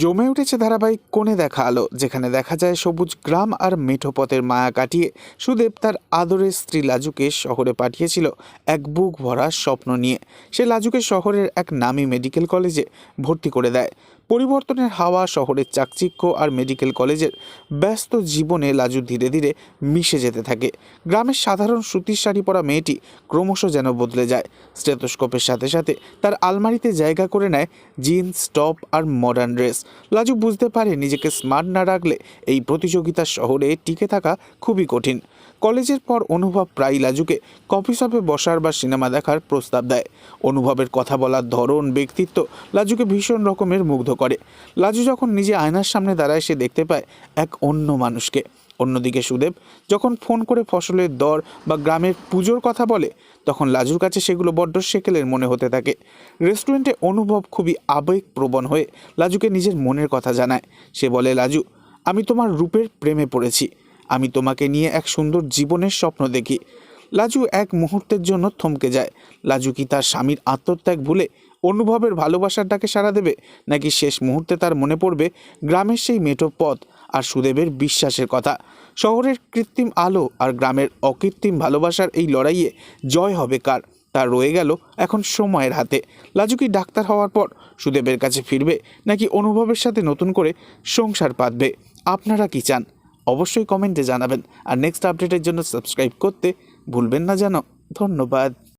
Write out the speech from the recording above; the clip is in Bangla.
জমে উঠেছে ধারাবাহিক কোণে দেখা আলো, যেখানে দেখা যায় সবুজ গ্রাম আর মেঠো পথের মায়া কাটিয়ে সুদেব তার আদরের স্ত্রী লাজুকে শহরে পাঠিয়েছিল এক বুক ভরা স্বপ্ন নিয়ে। সে লাজুকে শহরের এক নামী মেডিকেল কলেজে ভর্তি করে দেয়। পরিবর্তনের হাওয়া শহরের চাকচিক্য আর মেডিকেল কলেজের ব্যস্ত জীবনে লাজু ধীরে ধীরে মিশে যেতে থাকে। গ্রামের সাধারণ সুতির শাড়ি পরা মেয়েটি ক্রমশ যেন বদলে যায়। স্টেথোস্কোপের সাথে সাথে তার আলমারিতে জায়গা করে নেয় জিন্স, টপ আর মডার্ন ড্রেস। লাজু বুঝতে পারে নিজেকে স্মার্ট না রাখলে এই প্রতিযোগিতা শহরে টিকে থাকা খুবই কঠিন। কলেজের পর অনুভব প্রায় লাজুকে কফি শপে বসার বা সিনেমা দেখার প্রস্তাব দেয়। অনুভবের কথা বলার ধরন, ব্যক্তিত্ব লাজুকে ভীষণ রকমের মুগ্ধ করে। লাজু যখন নিজে আয়নার সামনে দাঁড়ায়, সে দেখতে পায় এক অন্য মানুষকে। অন্যদিকে সুদেব যখন ফোন করে ফসলের দর বা গ্রামের পুজোর কথা বলে, তখন লাজুর কাছে সেগুলো বড্ড সেকেলের মনে হতে থাকে। রেস্টুরেন্টে অনুভব খুবই আবেগপ্রবণ হয়ে লাজুকে নিজের মনের কথা জানায়। সে বলে, লাজু, আমি তোমার রূপের প্রেমে পড়েছি। আমি তোমাকে নিয়ে এক সুন্দর জীবনের স্বপ্ন দেখি। লাজু এক মুহূর্তের জন্য থমকে যায়। লাজু কি তার স্বামীর আত্মত্যাগ ভুলে অনুভবের ভালোবাসার ডাকে সাড়া দেবে? নাকি শেষ মুহূর্তে তার মনে পড়বে গ্রামের সেই মেঠো পথ আর সুদেবের বিশ্বাসের কথা। শহরের কৃত্রিম আলো আর গ্রামের অকৃত্রিম ভালোবাসার এই লড়াইয়ে জয় হবে কার? তা রয়ে গেল এখন সময়ের হাতে। লাজু কি ডাক্তার হওয়ার পর সুদেবের কাছে ফিরবে নাকি অনুভবের সাথে নতুন করে সংসার পাতবে? আপনারা কি চান? অবশ্যই কমেন্টে জানাবেন। আর নেক্সট আপডেটের জন্য সাবস্ক্রাইব করতে ভুলবেন না যেন ধন্যবাদ।